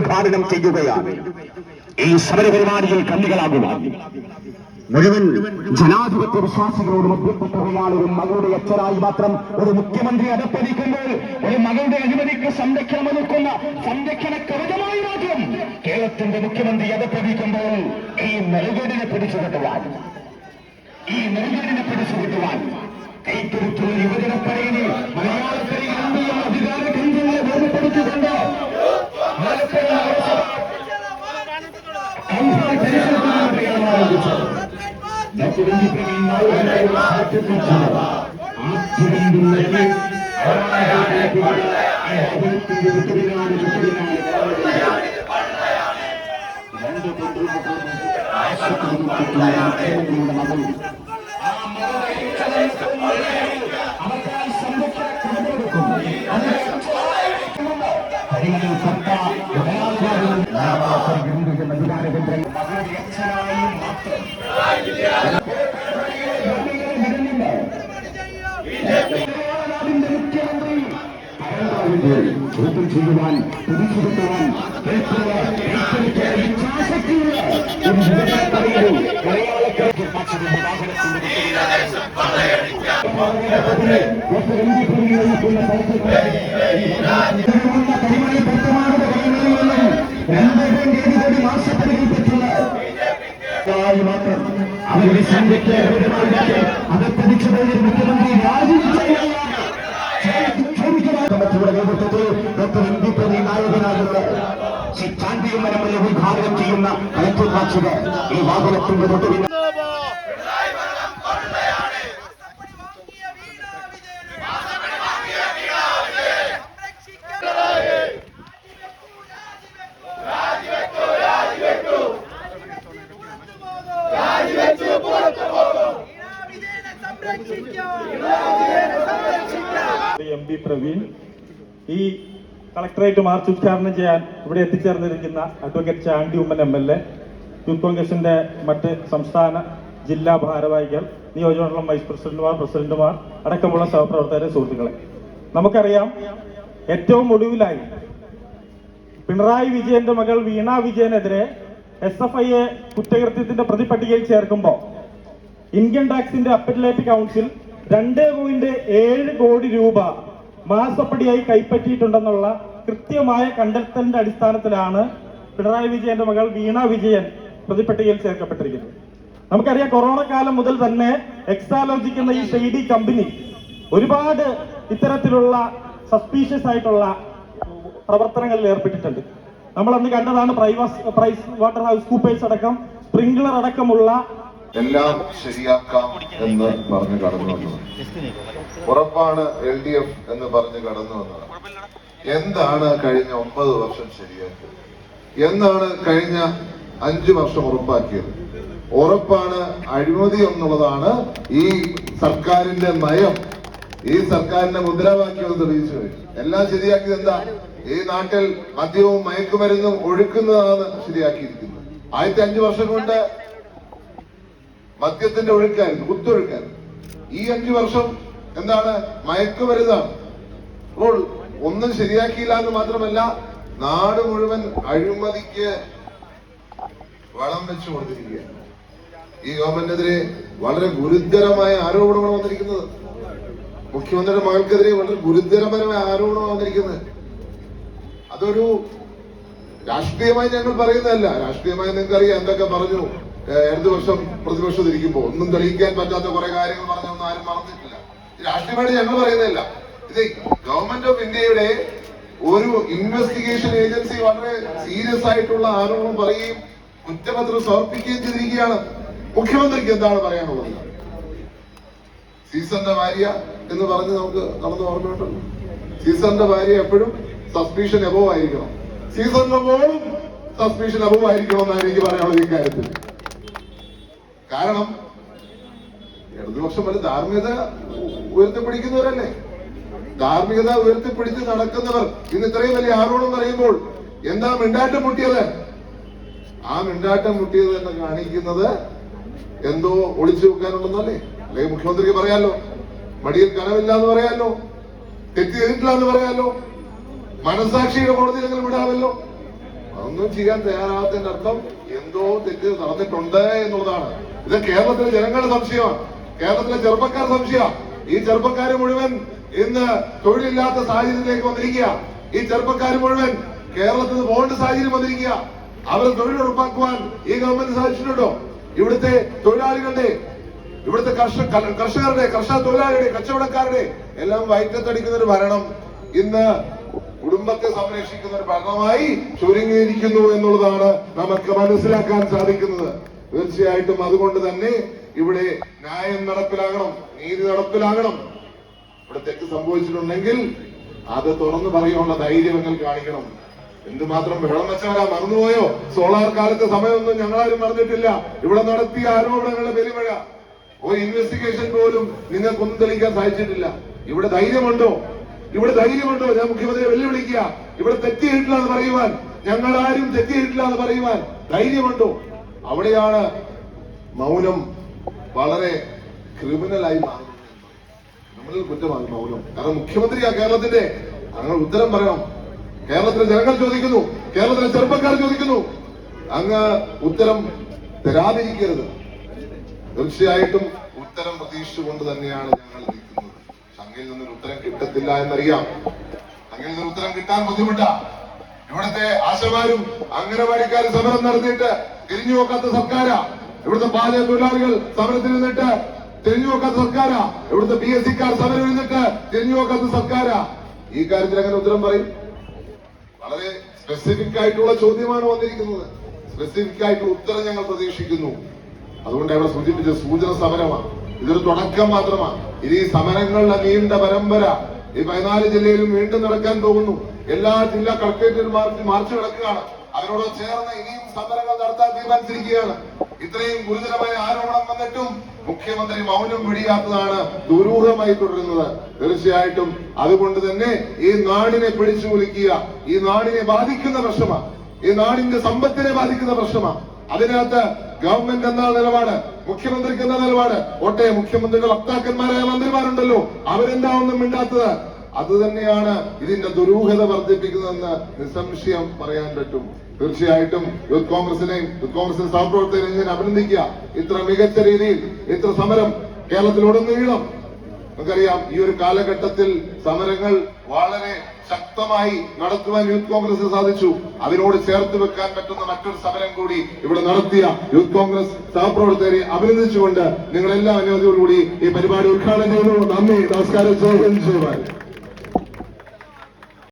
ഉദ്ഘാടനം ചെയ്യുകയാണ് ഈ സമരപരിപാടിയിൽ കണ്ണികളാകുവാൻ മുഴുവൻ ജനാധിപത്യ വിശ്വാസികളോടും അഭ്യർത്ഥിക്കുകയാണ് ഒരു മകളുടെ അച്ഛനായി മാത്രം ഒരു മുഖ്യമന്ത്രി അടപ്പതിക്കുമ്പോൾ ഒരു മകളുടെ അനുമതിക്ക് സംരക്ഷണം ഒതുക്കുന്ന സംരക്ഷണ കവചമായി മാത്രം കേരളത്തിന്റെ മുഖ്യമന്ത്രി അടപ്പതിക്കുമ്പോൾ ഈ നെൽകേടിനെ പിടിച്ചു കിട്ടുവാൻ ഈ നെൽകേടിനെ പിടിച്ചു കിട്ടുവാൻ കൈത്തുരുത്തുള്ള യുവജനപ്പടയിലെ ഇന്ത്യയും അധികാര കേന്ദ്രങ്ങളെ പരിശോധന ആരംഭിച്ചത്. അവർക്കായി സംരക്ഷണ കൊടുക്കും അച്ഛനായി മാത്രം മുഖ്യമന്ത്രി ചോദ്യം ചെയ്യുവാൻ പുറത്തുമാകുന്ന കരിമണിയിൽ നിന്നും രണ്ട് പോയിന്റ് ഏഴ് കോടി മാസപ്പടികൾപ്പെട്ടുള്ള ായി മാത്രം അവരുടെ സംരക്ഷണ അതപ്പതിച്ചുപോയ മുഖ്യമന്ത്രി രാജിവെച്ചതിനാണ് കമ്മിറ്റിയുടെ നേതൃത്വത്തിൽ ഡോക്ടർ എം പി പ്രവീൺ നായകനാകുന്ന ശ്രീ ചാണ്ടിയും മരമല്ല ഉദ്ഘാടനം ചെയ്യുന്ന കളക്ടർ കാക്ഷിക ഈ വാഹനത്തിന്റെ തൊട്ടുപിന്ന എം പി പ്രവീൺ ഈ കളക്ടറേറ്റ് മാർച്ച് ഉദ്ഘാടനം ചെയ്യാൻ ഇവിടെ എത്തിച്ചേർന്നിരിക്കുന്ന advocate Chandy Oommen M L A youth കോൺഗ്രസിന്റെ മറ്റ് സംസ്ഥാന ജില്ലാ ഭാരവാഹികൾ നിയോജകമണ്ഡലം വൈസ് പ്രസിഡന്റുമാർ പ്രസിഡന്റുമാർ അടക്കമുള്ള സഹപ്രവർത്തകരെ സുഹൃത്തുക്കളെ. നമുക്കറിയാം ഏറ്റവും ഒടുവിലായി പിണറായി വിജയന്റെ മകൾ വീണ വിജയനെതിരെ എസ് എഫ് ഐയെ കുറ്റകൃത്യത്തിന്റെ പ്രതിപട്ടികയിൽ ചേർക്കുമ്പോൾ ഇൻകം ടാക്സിന്റെ അപ്പലേറ്റ് കൗൺസിൽ രണ്ട് പോയിന്റ് ഏഴ് കോടി രൂപ മാസപ്പടിയായി കൈപ്പറ്റിയിട്ടുണ്ടെന്നുള്ള കൃത്യമായ കണ്ടെത്തലിന്റെ അടിസ്ഥാനത്തിലാണ് പിണറായി വിജയന്റെ മകൾ വീണ വിജയൻ പ്രതിപട്ടികയിൽ ചേർക്കപ്പെട്ടിരിക്കുന്നത്. നമുക്കറിയാം കൊറോണ കാലം മുതൽ തന്നെ എക്സാലോജിക് എന്ന ഈ ഷെയ്ഡി കമ്പനി ഒരുപാട് ഇത്തരത്തിലുള്ള സസ്പീഷ്യസ് ആയിട്ടുള്ള പ്രവർത്തനങ്ങളിൽ ഏർപ്പെട്ടിട്ടുണ്ട്. നമ്മൾ അന്ന് കണ്ടതാണ് പ്രൈവസ് പ്രൈസ് വാട്ടർ ഹൗസ് കൂപ്പേഴ്സ് അടക്കം സ്പ്രിംഗ്ലർ അടക്കമുള്ള എല്ലാം ശരിയാക്കാം എന്ന് പറഞ്ഞു കടന്നു വന്നത്. ഉറപ്പാണ് എൽ ഡി എഫ് എന്ന് പറഞ്ഞു കടന്നു വന്നത്. എന്താണ് കഴിഞ്ഞ ഒമ്പത് വർഷം ശരിയാക്കിയത്? എന്താണ് കഴിഞ്ഞ അഞ്ചു വർഷം ഉറപ്പാക്കിയത്? ഉറപ്പാണ് അഴിമതി എന്നുള്ളതാണ് ഈ സർക്കാരിന്റെ നയം. ഈ സർക്കാരിന്റെ മുദ്രാവാക്യം തെളിയിച്ചു എല്ലാം ശരിയാക്കിയത് എന്താ? ഈ നാട്ടിൽ മദ്യവും മയക്കുമരുന്നും ഒഴുക്കുന്നതാണ് ശരിയാക്കിയിരിക്കുന്നത്. ആദ്യത്തെ അഞ്ചു വർഷം കൊണ്ട് മദ്യത്തിന്റെ ഒഴുക്കായിരുന്നു കുത്തൊഴുക്കായിരുന്നു. ഈ അഞ്ചു വർഷം എന്താണ്? മയക്കുമരുന്നാണ്. അപ്പോൾ ഒന്നും ശരിയാക്കിയില്ല എന്ന് മാത്രമല്ല നാട് മുഴുവൻ അഴിമതിക്ക് വളം വെച്ചു കൊടുത്തിരിക്കുകയാണ്. ഈ ഗവൺമെന്റിനെതിരെ വളരെ ഗുരുതരമായ ആരോപണമാണ് വന്നിരിക്കുന്നത്. മുഖ്യമന്ത്രിയുടെ മകൾക്കെതിരെ വളരെ ഗുരുതരപരമായ ആരോപണമാണ് വന്നിരിക്കുന്നത്. അതൊരു രാഷ്ട്രീയമായി ഞങ്ങൾ പറയുന്നതല്ല. രാഷ്ട്രീയമായി നിങ്ങൾക്ക് അറിയാം എന്തൊക്കെ പറഞ്ഞു. ഇടതുപക്ഷം പ്രതിപക്ഷത്തിരിക്കുമ്പോൾ ഒന്നും തെളിയിക്കാൻ പറ്റാത്ത കുറെ കാര്യങ്ങൾ പറഞ്ഞൊന്നും ആരും മറന്നിട്ടില്ല. രാഷ്ട്രീയമായിട്ട് ഞങ്ങൾ പറയുന്നതല്ല. ഇത് ഗവൺമെന്റ് ഓഫ് ഇന്ത്യയുടെ ഒരു ഇൻവെസ്റ്റിഗേഷൻ ഏജൻസി വളരെ സീരിയസ് ആയിട്ടുള്ള ആരോപണം പറയുകയും കുറ്റപത്രം സമർപ്പിക്കുകയും ചെയ്തിരിക്കുകയാണ്. മുഖ്യമന്ത്രിക്ക് എന്താണ് പറയാനുള്ളത്? സീസറിന്റെ ഭാര്യ എന്ന് പറഞ്ഞ് നമുക്ക് നടന്നു ഓർമ്മയുണ്ടല്ലോ. സീസറിന്റെ ഭാര്യ എപ്പോഴും സസ്പീഷൻ എബോവ് ആയിരിക്കണം. സീസൺ മോളും സസ്പീഷൻ എബോവ് ആയിരിക്കണം എന്നാണ് എനിക്ക് പറയാനുള്ളത് ഇക്കാര്യത്തിൽ കാരണം ഇടതുപക്ഷം വല്ല ധാർമ്മികത ഉയർത്തിപ്പിടിക്കുന്നവരല്ലേ? ധാർമ്മികത ഉയർത്തിപ്പിടിച്ച് നടക്കുന്നവർ. ഇന്ന് ഇത്രയും വലിയ ആരോപണം പറയുമ്പോൾ എന്താ മിണ്ടാട്ടം മുട്ടിയത്? ആ മിണ്ടാട്ടം മുട്ടിയത് തന്നെ കാണിക്കുന്നത് എന്തോ ഒളിച്ചു വെക്കാനുണ്ടെന്നല്ലേ അല്ലെങ്കിൽ മുഖ്യമന്ത്രിക്ക് പറയാലോ? മടിയിൽ കനവില്ല എന്ന് പറയാലോ? തെറ്റ് ചെയ്തിട്ടില്ല എന്ന് പറയാലോ? മനസാക്ഷിയുടെ നിങ്ങൾ വിടാമല്ലോ. അതൊന്നും ചെയ്യാൻ തയ്യാറാകാത്തതിന്റെ അർത്ഥം എന്തോ തെറ്റ് നടന്നിട്ടുണ്ട് എന്നുള്ളതാണ്. ഇത് കേരളത്തിലെ ജനങ്ങളുടെ സംശയമാണ്. കേരളത്തിലെ ചെറുപ്പക്കാർ സംശയമാണ്. ഈ ചെറുപ്പക്കാർ മുഴുവൻ ഇന്ന് തൊഴിലില്ലാത്ത സാഹചര്യത്തിലേക്ക് വന്നിരിക്കുക. ഈ ചെറുപ്പക്കാർ മുഴുവൻ കേരളത്തിൽ നിന്ന് പോകേണ്ട സാഹചര്യം വന്നിരിക്കുക. അവർ തൊഴിൽ ഉറപ്പാക്കുവാൻ ഈ ഗവൺമെന്റ് സാധിച്ചിട്ടുണ്ടോ? ഇവിടുത്തെ തൊഴിലാളികളുടെ ഇവിടുത്തെ കർഷക കർഷകരുടെ കർഷക തൊഴിലാളികളുടെ കച്ചവടക്കാരുടെ എല്ലാം വയറ്റത്തടിക്കുന്ന ഒരു ഭരണം ഇന്ന് കുടുംബത്തെ സംരക്ഷിക്കുന്ന ഒരു ഭാഗമായി ചുരുങ്ങിയിരിക്കുന്നു എന്നുള്ളതാണ് നമുക്ക് മനസ്സിലാക്കാൻ സാധിക്കുന്നത്. തീർച്ചയായിട്ടും അതുകൊണ്ട് തന്നെ ഇവിടെ ന്യായം നടപ്പിലാകണം നീതി നടപ്പിലാകണം. ഇവിടെ തെറ്റ് സംഭവിച്ചിട്ടുണ്ടെങ്കിൽ അത് തുറന്നു പറയാനുള്ള ധൈര്യം നിങ്ങൾ കാണിക്കണം. എന്തുമാത്രം വെള്ളം വെച്ചവരാ മറന്നുപോയോ? സോളാർ കാലത്തെ സമയമൊന്നും ഞങ്ങളാരും മറന്നിട്ടില്ല. ഇവിടെ നടത്തിയ ആരോപണങ്ങളുടെ പെരുമഴ. ഒരു ഇൻവെസ്റ്റിഗേഷൻ പോലും നിങ്ങൾക്കൊന്നും തെളിയിക്കാൻ സാധിച്ചിട്ടില്ല. ഇവിടെ ധൈര്യമുണ്ടോ? ഇവിടെ ധൈര്യമുണ്ടോ? ഞാൻ മുഖ്യമന്ത്രിയെ വെല്ലുവിളിക്കുക. ഇവിടെ തെറ്റിയിട്ടില്ല എന്ന് പറയുവാൻ. ഞങ്ങൾ ആരും എന്ന് പറയുവാൻ ധൈര്യമുണ്ടോ? അവിടെയാണ് മൗനം വളരെ ക്രിമിനലായി മാറുന്നത്. നമ്മൾ കുറ്റമാണ് മൗനം. കാരണം മുഖ്യമന്ത്രിയാ കേരളത്തിന്റെ. അങ്ങനെ ഉത്തരം പറയണം. കേരളത്തിലെ ജനങ്ങൾ ചോദിക്കുന്നു. കേരളത്തിലെ ചെറുപ്പക്കാർ ചോദിക്കുന്നു. അങ്ങ് ഉത്തരം തരാതിരിക്കരുത്. തീർച്ചയായിട്ടും ഉത്തരം പ്രതീക്ഷിച്ചുകൊണ്ട് തന്നെയാണ് ഞങ്ങൾ അങ്ങയിൽ നിന്നൊരു ഉത്തരം കിട്ടത്തില്ല എന്നറിയാം. അങ്ങിൽ നിന്ന് ഉത്തരം കിട്ടാൻ ബുദ്ധിമുട്ടാ. ഇവിടുത്തെ ആശമാരും അംഗനവാടിക്കാരും സമരം നടത്തിയിട്ട് തിരിഞ്ഞു നോക്കാത്ത സർക്കാരാ. ഇവിടുത്തെ ബാല തൊഴിലാളികൾ സമരത്തിൽ നിന്നിട്ട് തിരിഞ്ഞു നോക്കാത്ത സർക്കാരാ. ഇവിടുത്തെ പി എസ് സിക്കാർ സമരം ഇരുന്നിട്ട് തിരിഞ്ഞു നോക്കാത്ത സർക്കാരാ. ഈ കാര്യത്തിൽ അങ്ങനെ ഉത്തരം പറയും. വളരെ സ്പെസിഫിക് ആയിട്ടുള്ള ചോദ്യമാണ് വന്നിരിക്കുന്നത്. സ്പെസിഫിക് ആയിട്ടുള്ള ഉത്തരം ഞങ്ങൾ പ്രതീക്ഷിക്കുന്നു. അതുകൊണ്ട് അവിടെ സൂചിപ്പിച്ച സൂചന സമരമാണ്. ഇതൊരു തുടക്കം മാത്രമാണ്. ഇനി ഈ സമരങ്ങളുടെ നീണ്ട പരമ്പര ഈ പതിനാല് ജില്ലയിലും വീണ്ടും നടക്കാൻ പോകുന്നു. എല്ലാ ജില്ലാ കളക്ടറേറ്റിലും മാർച്ച് കിടക്കുകയാണ്. അവരോട് ചേർന്ന് ഇനിയും സമരങ്ങൾ നടത്താൻ തീരുമാനിച്ചിരിക്കുകയാണ്. ഇത്രയും ഗുരുതരമായ ആരോപണം വന്നിട്ടും മുഖ്യമന്ത്രി മൗനം പിടിയാത്തതാണ് ദുരൂഹമായി തുടരുന്നത്. തീർച്ചയായിട്ടും അതുകൊണ്ട് തന്നെ ഈ നാടിനെ പിടിച്ചു കുലിക്കുക ഈ നാടിനെ ബാധിക്കുന്ന പ്രശ്നമാണ്. ഈ നാടിന്റെ സമ്പത്തിനെ ബാധിക്കുന്ന പ്രശ്നമാണ്. അതിനകത്ത് ഗവൺമെന്റ് എന്ന നിലപാട് മുഖ്യമന്ത്രിക്ക് എന്ന നിലപാട്. ഒട്ടെ മുഖ്യമന്ത്രിയുടെ വക്താക്കന്മാരായ മന്ത്രിമാരുണ്ടല്ലോ. അവരെന്താ ഒന്നും മിണ്ടാത്തത്? അത് തന്നെയാണ് ഇതിന്റെ ദുരൂഹത വർദ്ധിപ്പിക്കുന്നതെന്ന് നിസ്സംശയം പറയാൻ പറ്റും. തീർച്ചയായിട്ടും യൂത്ത് കോൺഗ്രസിനെയും യൂത്ത് കോൺഗ്രസിന്റെ സഹപ്രവർത്തകരെയും ഞാൻ അഭിനന്ദിക്കുക. ഇത്ര മികച്ച രീതിയിൽ ഇത്ര സമരം കേരളത്തിലുടനീളം നമുക്കറിയാം ഈ ഒരു കാലഘട്ടത്തിൽ സമരങ്ങൾ വളരെ ശക്തമായി നടത്തുവാൻ യൂത്ത് കോൺഗ്രസ് സാധിച്ചു. അതിനോട് ചേർത്ത് വെക്കാൻ പറ്റുന്ന മറ്റൊരു സമരം കൂടി ഇവിടെ നടത്തിയ യൂത്ത് കോൺഗ്രസ് സഹപ്രവർത്തകരെ അഭിനന്ദിച്ചുകൊണ്ട് നിങ്ങളെല്ലാം അനുമതിയോടുകൂടി ഈ പരിപാടി ഉദ്ഘാടനം ചെയ്തു. നന്ദി. നമസ്കാരം.